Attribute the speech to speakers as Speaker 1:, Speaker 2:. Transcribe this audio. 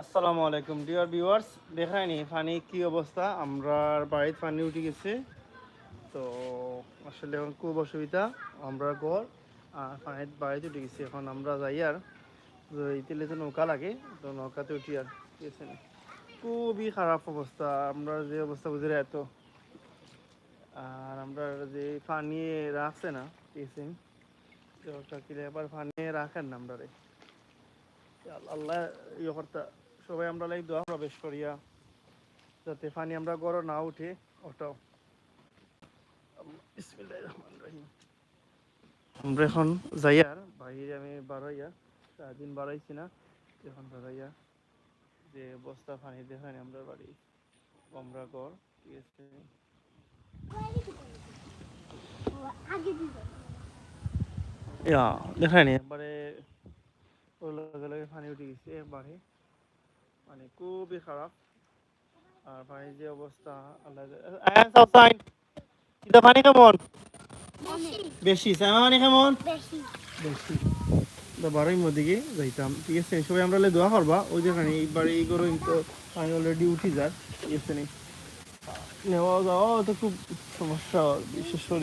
Speaker 1: আসসালামু আলাইকুম, dear viewers. দেখায়নি পানি কি অবস্থা? আমরা বাড়িতে পানি উঠে গেছে। তো আসলে এখন খুব অসুবিধা আমরা ঘর আর পানির বাড়িতে উঠে গেছি। এখন আমরা যাই আর তো এই তেলে তো নৌকা লাগে, তো নৌকাতে উঠি আর আছে না? খুবই খারাপ অবস্থা, আমরা যে অবস্থা বুঝে এত। আর আমরা যে পানি রাখছে না, ঠিক আছে তো এবার পানি রাখেন না আমরা রে আল্লাহ ইয়ে করতা সবাই আমরা লাইক দোয়া প্রবেশ করিয়া যাতে পানি আমরা গড় না উঠে ওটাও। আমরা এখন যাইয়ার বাইরে আমি বাড়াইয়া, সারাদিন বাড়াইছি না, এখন বাড়াইয়া যে বস্তা পানি দেখানি আমরা বাড়ি, আমরা গড় ঠিক আছে? দেখায়নি? একবারে ওর লগে লগে পানি উঠে গেছে, একবারে। মানে খুবই খারাপ। আর পানির যে অবস্থা আল্লাহ পানি কেমন? বেশি। পানি কেমন?
Speaker 2: বেশি।
Speaker 1: বেশি। তো বারোই মধ্যে গিয়ে যাইতাম। ঠিক আছে সবাই আমরা লে দোয়া করবা। ওই যেখানে এইবার এই করো তো পানি অলরেডি উঠি যার। ঠিক আছে নেওয়া যাওয়া তো খুব সমস্যা বিশেষ করে